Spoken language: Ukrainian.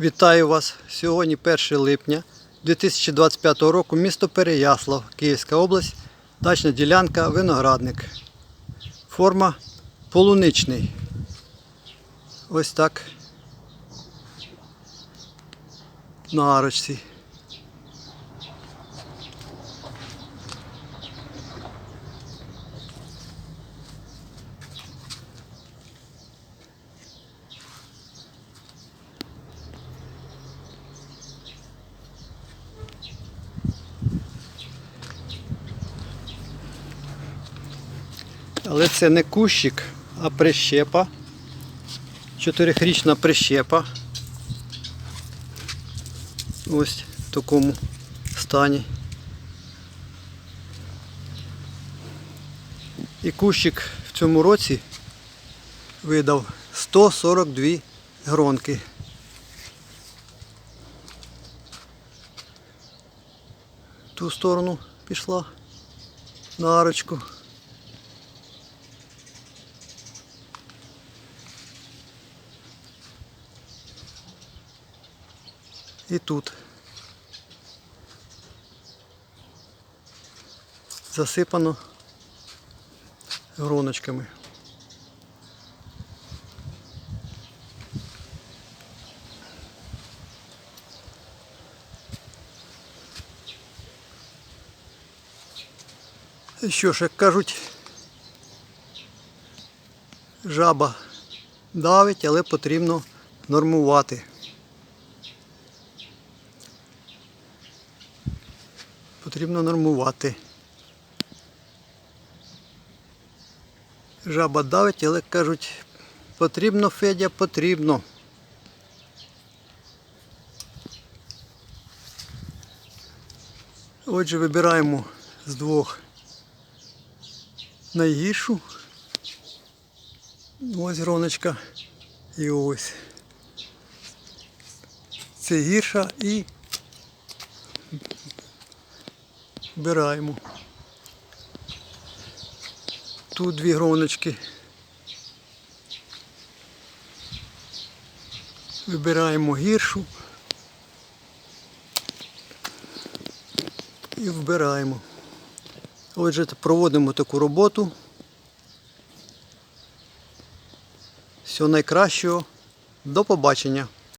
Вітаю вас! Сьогодні 1 липня 2025 року, місто Переяслав, Київська область, дачна ділянка, виноградник. Форма полуничний. Ось так. На арочці. Але це не кущик, а прищепа. Чотирихрічна прищепа. Ось в такому стані. І кущик в цьому році видав 142 гронки. Ту сторону пішла на арочку. І тут. Засипано гроночками. І Що ж, як кажуть, жаба давить, але потрібно нормувати. Потрібно нормувати. Жаба давить, але кажуть, потрібно, Федя, потрібно. Отже, вибираємо з двох найгіршу. Ось гроночка і ось. Це гірша і Вбираємо. Тут дві гроночки. Вибираємо гіршу і вбираємо. Отже, проводимо таку роботу. Всього найкращого. До побачення.